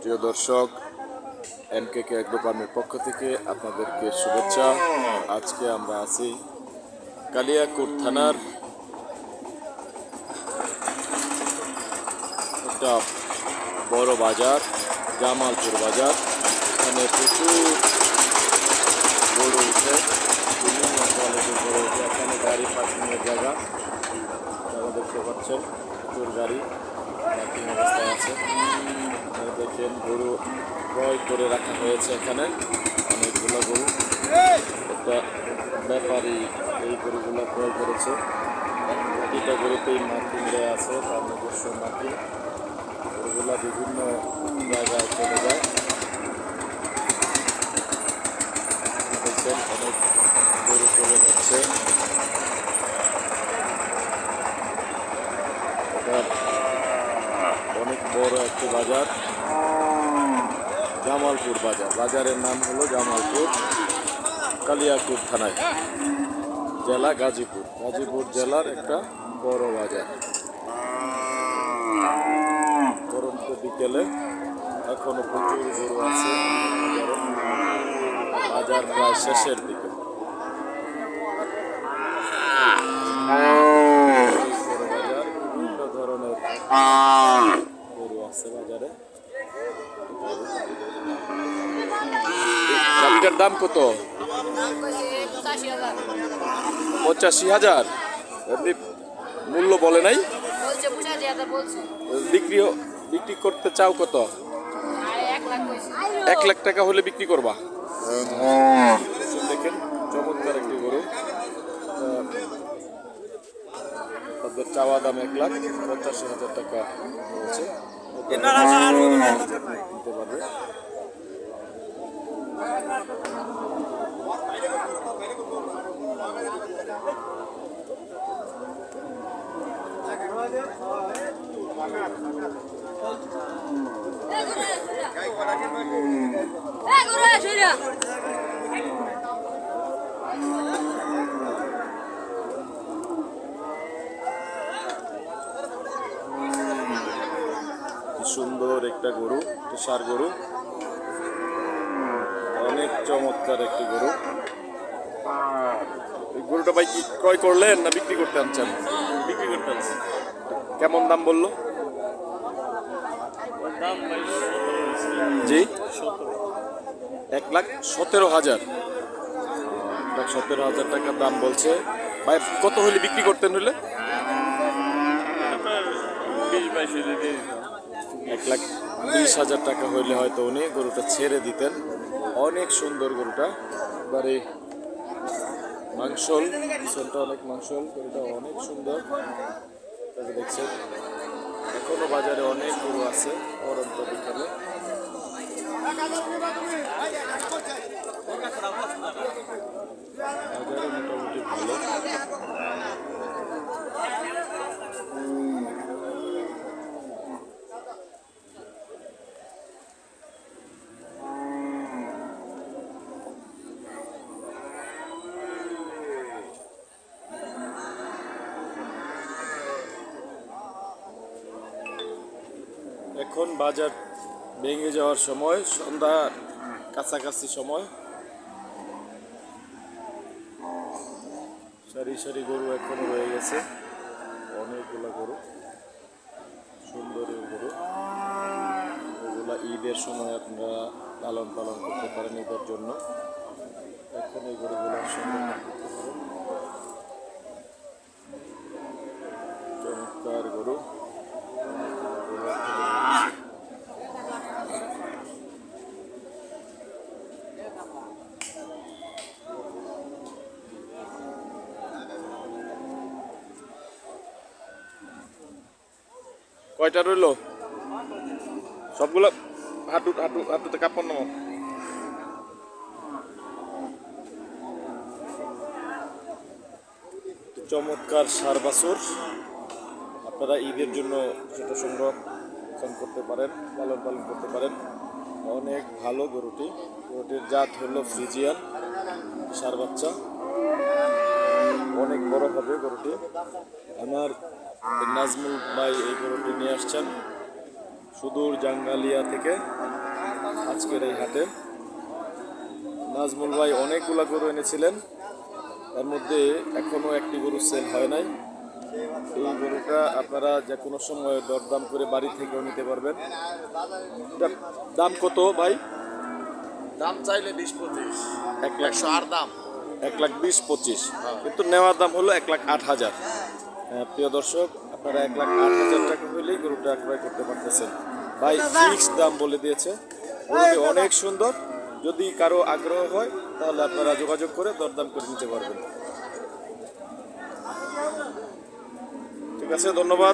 প্রিয় দর্শক এমকে কে এগ্রো ফার্মের পক্ষ থেকে আপনাদেরকে শুভেচ্ছা। আজকে আমরা আছি কালিয়াকুট থানার একটা বড় বাজার, জামালপুর বাজার। এখানে প্রচুর গরু উঠে, বিভিন্ন কোয়ালিটির গরু উঠে। এখানে গাড়ি পার্কিংয়ের জায়গা, আপনারা দেখতে পাচ্ছেন, প্রচুর গাড়ি। আছে। দেখেন গরু ক্রয় করে রাখা হয়েছে এখানে। অনেকগুলো গরু। একটা ব্যাপারী এই গরুগুলো ক্রয় করেছে। প্রতিটা গরুতেই মার্কিং দেওয়া আছে, তার নিজস্ব মার্কিং গরুগুলো বিভিন্ন জায়গায় চলে যায়। দেখছেন, অনেক গরু চলে যাচ্ছে এটা অনেক একটি বাজার, জামালপুর বাজার। বাজারের নাম হলো জামালপুর কালিয়াকুর থানায়। জেলা গাজীপুর। গাজীপুর জেলার একটা বড় বাজার। পরন্ত বিকেলে এখনও প্রচুর গরু আছে বাজার। প্রায় শেষের দিকে। বিভিন্ন ধরনের দাম কত? পঁচাশি হাজার। এমনি মূল্য বলে নাই? বিক্রি বিক্রি করতে চাও কত? এক লাখ টাকা হলে বিক্রি করবা। দেখেন চমৎকার একটি গরু। তাদের চাওয়া দাম এক লাখ পঁচাশি হাজার টাকা হয়েছে। নিতে পারবে। সুন্দর একটা গরু সার গরু। অনেক চমৎকার একটি গরু। এই গরুটা ভাই কি ক্রয় করলেন না বিক্রি করতে আনছেন? বিক্রি করতে আনছেন কেমন দাম বলল? জি? এক লাখ সতেরো হাজার। এক লাখ সতেরো হাজার টাকার দাম বলছে। ভাই কত হলে বিক্রি করতেন হলে এক লাখ বিশ হাজার টাকা হইলে হয়তো উনি গরুটা ছেড়ে দিতেন। অনেক সুন্দর গরুটা। এবারে মাংসল, পিছনটা অনেক মাংসল, গরুটা অনেক সুন্দর। দেখছেন, এখনও বাজারে অনেক গরু আছে অরন্ত বিকালে। বাজারে মোটামুটি ভালো। এখন বাজার ভেঙে যাওয়ার সময় সন্ধ্যার কাছাকাছি সময়। সারি সারি গরু এখনও রয়ে গেছে। অনেকগুলো গরু। সুন্দর গরু। এগুলা ঈদের সময় আপনারা লালন পালন করতে পারেন ঈদের জন্য। এখন এই গরুগুলো সংরক্ষণ করতে পারেন চমৎকার গরু গরু এখনও রয়েছে। কয়টা রইল? সবগুলো হাঁটু হাঁটু হাঁটুতে কাপড় নামো। চমৎকার সার বাছুর। আপনারা ঈদের জন্য সেটা সংরক্ষণ করতে পারেন, পালন পালন করতে পারেন। অনেক ভালো গরুটি। গরুটির জাত হলো ফ্রিজিয়ান, সার বাচ্চা। অনেক বড় হবে গরুটি। আমার নাজমুল ভাই এই গরুটি নিয়ে আসছেন সুদূর জাঙ্গালিয়া থেকে আজকের এই হাটে। নাজমুল ভাই অনেকগুলা গরু এনেছিলেন তার মধ্যে এখনও একটি গরু সেল হয় নাই। এই গরুটা আপনারা যে কোনো সময় দরদাম করে বাড়ি থেকেও নিতে পারবেন। দাম কত ভাই? দাম চাইলে বিশ পঁচিশ। এক লাখ আর দাম। এক লাখ বিশ পঁচিশ। কিন্তু নেওয়ার দাম হলো এক লাখ আট হাজার। হ্যাঁ, প্রিয় দর্শক আপনারা এক লাখ আট হাজার টাকা হইলেই গরুটা ক্রয় করতে পারতেছেন। ভাই ফিক্স দাম বলে দিয়েছে। গরুটি অনেক সুন্দর। যদি কারও আগ্রহ হয় তাহলে আপনারা যোগাযোগ করে দরদাম করে নিতে পারবেন। ঠিক আছে ধন্যবাদ।